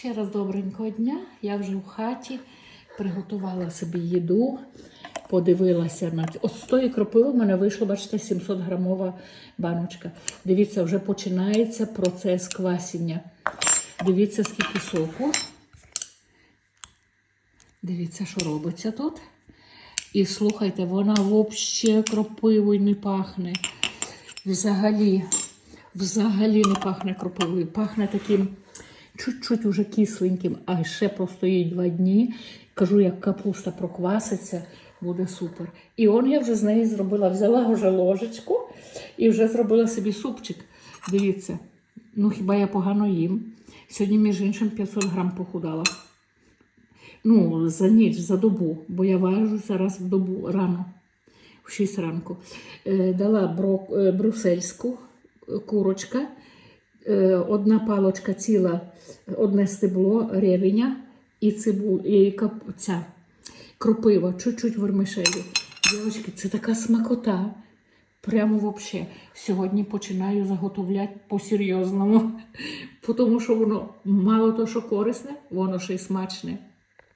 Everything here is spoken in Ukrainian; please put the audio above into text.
Ще раз добренького дня. Я вже в хаті приготувала собі їду, подивилася на. От з тої кропиви в мене вийшло, бачите, 700 грамова баночка. Дивіться, вже починається процес квасіння. Дивіться, скільки соку. Дивіться, що робиться тут. І слухайте, вона взагалі кропивою не пахне. Взагалі, взагалі не пахне кропивою. Пахне таким чуть-чуть уже кисленьким, а ще простоїть два дні. Кажу, як капуста прокваситься, буде супер. І он я вже з неї зробила, взяла вже ложечку і вже зробила собі супчик. Дивіться, ну хіба я погано їм. Сьогодні, між іншим, 500 грам похудала. Ну, за ніч, за добу, бо я важу зараз в добу рано, в 6 ранку. Е, дала брок, е, брюссельську е, курочка, одна палочка ціла, одне стебло, ревеня і цибу, і кап, ця кропива, чуть-чуть вермишелі. Дівчатки, це така смакота. Прямо вообще. Сьогодні починаю заготовляти по-серйозному, тому що воно мало то, що корисне, воно ще й смачне.